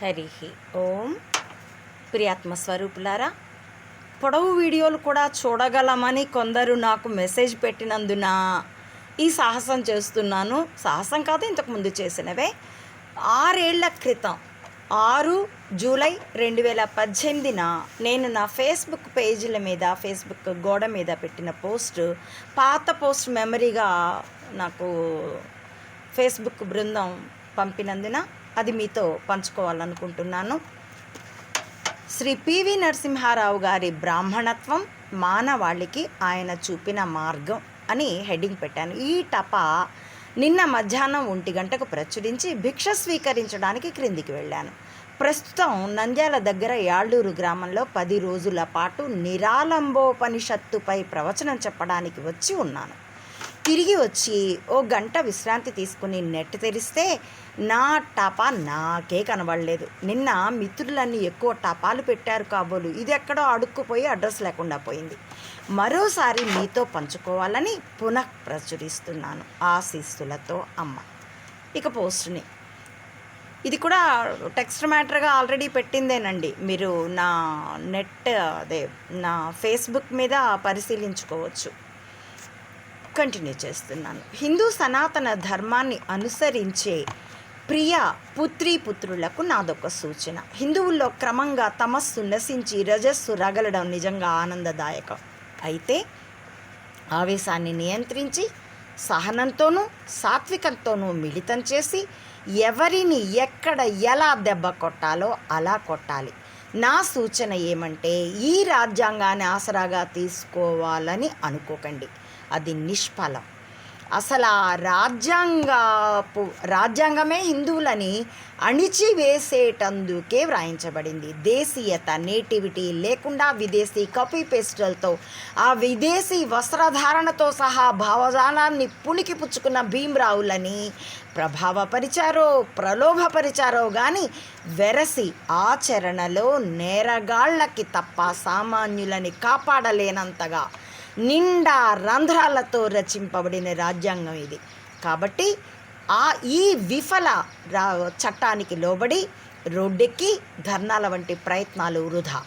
హరి. ఓం ప్రియాత్మ స్వరూపులారా పొడవు వీడియోలు కూడా చూడగలమని కొందరు నాకు మెసేజ్ పెట్టినందున ఈ సాహసం చేస్తున్నాను. సాహసం కాదు ఇంతకుముందు చేసినవే. ఆరేళ్ళ క్రితం ఆరు జూలై రెండు వేల పద్దెనిమిదిన నేను నా ఫేస్బుక్ పేజీల మీద ఫేస్బుక్ గోడ మీద పెట్టిన పోస్ట్ పాత పోస్ట్ మెమరీగా నాకు ఫేస్బుక్ బృందం పంపినందున అది మీతో పంచుకోవాలనుకుంటున్నాను. శ్రీ పివి నరసింహారావు గారి బ్రాహ్మణత్వం మానవాళికి ఆయన చూపిన మార్గం అని హెడ్డింగ్ పెట్టాను. ఈ టపా నిన్న మధ్యాహ్నం ఒంటి గంటకు ప్రచురించి భిక్ష స్వీకరించడానికి క్రిందికి వెళ్ళాను. ప్రస్తుతం నంద్యాల దగ్గర యాళ్ళూరు గ్రామంలో పది రోజుల పాటు నిరాలంబోపనిషత్తుపై ప్రవచనం చెప్పడానికి వచ్చి ఉన్నాను. తిరిగి వచ్చి ఓ గంట విశ్రాంతి తీసుకుని నెట్ తెరిస్తే నా టపా నాకే కనబడలేదు. నిన్న మిత్రులన్నీ ఎక్కువ టపాలు పెట్టారు కాబోలు. ఇది ఎక్కడో అడుక్కుపోయి అడ్రస్ లేకుండా పోయింది. మరోసారి మీతో పంచుకోవాలని పునః ప్రచురిస్తున్నాను ఆశీస్సులతో అమ్మ. ఇక పోస్ట్ని. ఇది కూడా టెక్స్ట్ మ్యాటర్గా ఆల్రెడీ పెట్టిందేనండి. మీరు నా నెట్ అదే నా ఫేస్బుక్ మీద పరిశీలించుకోవచ్చు. కంటిన్యూ చేస్తున్నాను. హిందూ సనాతన ధర్మాన్ని అనుసరించే ప్రియ పుత్రీ పుత్రులకు నాదొక సూచన. హిందువుల్లో క్రమంగా తమస్సు నశించి రజస్సు రగలడం నిజంగా ఆనందదాయకం. అయితే ఆవేశాన్ని నియంత్రించి సహనంతోనూ సాత్వికంతోనూ మిళితం చేసి ఎవరిని ఎక్కడ ఎలా దెబ్బ కొట్టాలో అలా కొట్టాలి. నా సూచన ఏమంటే ఈ రాజ్యాంగాన్ని ఆసరాగా తీసుకోవాలని అనుకోకండి. అది నిష్ఫలం. అసలు ఆ రాజ్యాంగపు రాజ్యాంగమే హిందువులని అణిచివేసేటందుకే వ్రాయించబడింది. దేశీయత నేటివిటీ లేకుండా విదేశీ కాపీ పేస్టులతో ఆ విదేశీ వస్త్రధారణతో సహా భావజాలాన్ని పుణికి పుచ్చుకున్న భీమరావులని ప్రభావపరిచారో ప్రలోభపరిచారో కానీ వెరసి ఆచరణలో నేరగాళ్ళకి తప్ప సామాన్యులని కాపాడలేనంతగా నిండా రంధ్రాలతో రచింపబడిన రాజ్యాంగం ఇది. కాబట్టి ఆ ఈ విఫల రా చట్టానికి లోబడి రోడ్డెక్కి ధర్నాల వంటి ప్రయత్నాలు వృధా.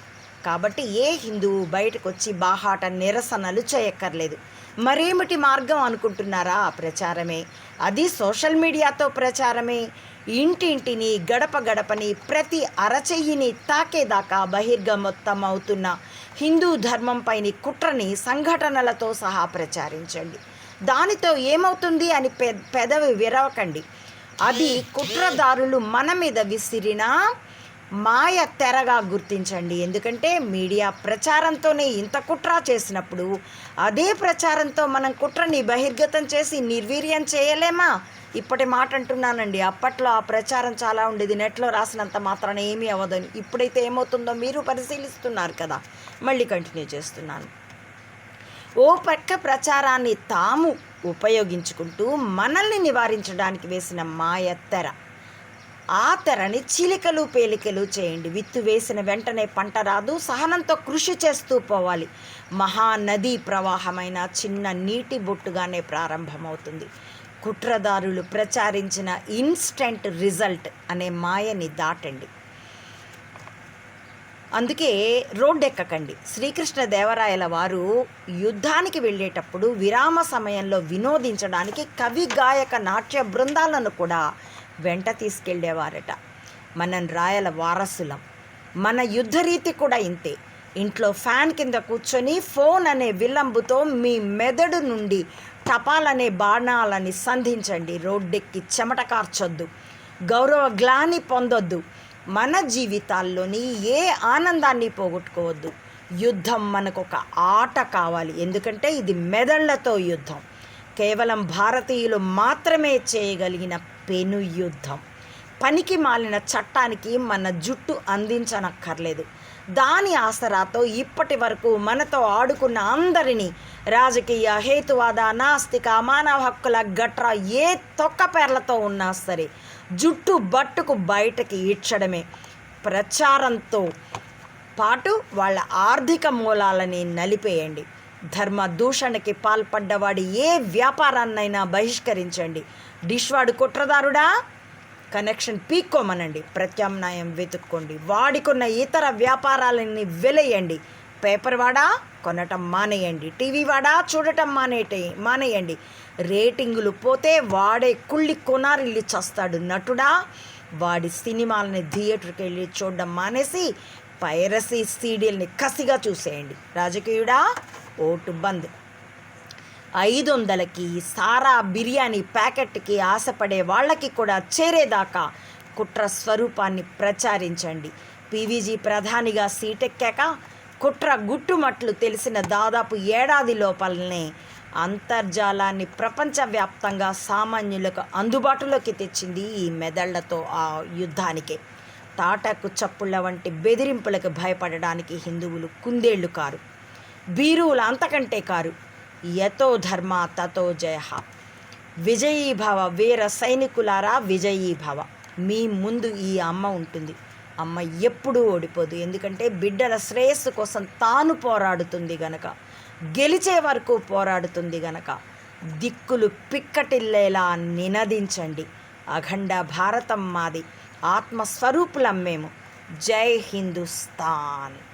కాబట్టి ఏ హిందువు బయటకు వచ్చి బాహాట నిరసనలు చేయక్కర్లేదు. మరేమిటి మార్గం అనుకుంటున్నారా ఆ ప్రచారమే? అది సోషల్ మీడియాతో ప్రచారమే. ఇంటింటిని గడప గడపని ప్రతి అరచెయ్యిని తాకేదాకా బహిర్గమొత్తం అవుతున్న హిందూ ధర్మంపైని కుట్రని సంఘటనలతో సహా ప్రచారించండి. దానితో ఏమవుతుంది అని పె పెదవి విరవకండి. అది కుట్రదారులు మన మీద విసిరిన మాయ తెరగా గుర్తించండి. ఎందుకంటే మీడియా ప్రచారంతోనే ఇంత కుట్ర చేసినప్పుడు అదే ప్రచారంతో మనం కుట్రని బహిర్గతం చేసి నిర్వీర్యం చేయలేమా? ఇప్పటి మాట అంటున్నానండి. అప్పట్లో ఆ ప్రచారం చాలా ఉండేది. నెట్లో రాసినంత మాత్రాన ఏమీ అవ్వదని. ఇప్పుడైతే ఏమవుతుందో మీరు పరిశీలిస్తున్నారు కదా. మళ్ళీ కంటిన్యూ చేస్తున్నాను. ఓ పక్క ప్రచారాన్ని తాము ఉపయోగించుకుంటూ మనల్ని నివారించడానికి వేసిన మాయ తెర. ఆ తెరని చిలికలు పేలికలు చేయండి. విత్తు వేసిన వెంటనే పంట రాదు. సహనంతో కృషి చేస్తూ పోవాలి. మహానదీ ప్రవాహమైన చిన్న నీటి బొట్టుగానే ప్రారంభమవుతుంది. కుట్రదారులు ప్రచారించిన ఇన్స్టెంట్ రిజల్ట్ అనే మాయని దాటండి. అందుకే రోడ్డు ఎక్కకండి శ్రీకృష్ణ దేవరాయల వారు యుద్ధానికి వెళ్ళేటప్పుడు విరామ సమయంలో వినోదించడానికి కవి గాయక నాట్య బృందాలను కూడా వెంట తీసుకెళ్ళేవారట. మనం రాయల వారసులం. మన యుద్ధ రీతి కూడా ఇంతే. ఇంట్లో ఫ్యాన్ కింద కూర్చొని ఫోన్ అనే విలంబుతో మీ మెదడు నుండి టపాలనే బాణాలని సంధించండి. రోడ్డెక్కి చెమట కార్చొద్దు. గౌరవ గ్లాని పొందొద్దు. మన జీవితాల్లోని ఏ ఆనందాన్ని పోగొట్టుకోవద్దు. యుద్ధం మనకు ఒక ఆట కావాలి. ఎందుకంటే ఇది మెదళ్ళతో యుద్ధం. కేవలం భారతీయులు మాత్రమే చేయగలిగిన పెను యుద్ధం. పనికి మాలిన చట్టానికి మన జుట్టు అందించనక్కర్లేదు. దాని ఆసరాతో ఇప్పటి వరకు మనతో ఆడుకున్న అందరినీ రాజకీయ హేతువాద నాస్తిక మానవ హక్కుల గట్రా ఏ తొక్క పేర్లతో ఉన్నా సరే జుట్టు బట్టుకు బయటకి ఈడ్చడమే. ప్రచారంతో పాటు వాళ్ళ ఆర్థిక మూలాలని నలిపేయండి. ధర్మ దూషణకి పాల్పడ్డవాడి ఏ వ్యాపారాన్నైనా బహిష్కరించండి. డిష్వాడు కుట్రదారుడా? కనెక్షన్ పీక్కోమనండి. ప్రత్యామ్నాయం వెతుక్కోండి. వాడికున్న ఇతర వ్యాపారాలని వెలయండి. పేపర్ వాడా? కొనటం మానేయండి. టీవీ వాడా? చూడటం మానేటే మానేయండి. రేటింగులు పోతే వాడే కుళ్ళి కొనారిల్లి చస్తాడు నటుడా? వాడి సినిమాలని థియేటర్కి వెళ్ళి చూడడం మానేసి పైరసీ సీడీల్ని కసిగా చూసేయండి. రాజకీయుడా? ఓటు బంద్. ఐదు వందలకి సారా బిర్యానీ ప్యాకెట్కి ఆశపడే వాళ్ళకి కూడా చేరేదాకా కుట్ర స్వరూపాన్ని ప్రచారించండి. పీవీజీ ప్రధానిగా సీటెక్కాక కుట్ర గుట్టుమట్లు తెలిసిన దాదాపు ఏడాది లోపలనే అంతర్జాలాన్ని ప్రపంచవ్యాప్తంగా సామాన్యులకు అందుబాటులోకి తెచ్చింది ఈ మెదళ్ళతో ఆ యుద్ధానికే. తాటాకు చప్పుళ్ళ వంటి బెదిరింపులకు భయపడడానికి హిందువులు కుందేళ్ళు కారు. బీరువులు అంతకంటే కారు. యతో ధర్మ తతో జయ. విజయీభవ వీర సైనికులారా విజయీభవ మీ ముందు ఈ అమ్మ ఉంటుంది. అమ్మ ఎప్పుడూ ఓడిపోదు. ఎందుకంటే బిడ్డల శ్రేయస్సు కోసం తాను పోరాడుతుంది గనక. గెలిచే వరకు పోరాడుతుంది గనక. దిక్కులు పిక్కటిల్లేలా నినదించండి. అఖండ భారతం మాది. ఆత్మస్వరూపులం మేము. జై హిందుస్థాన్.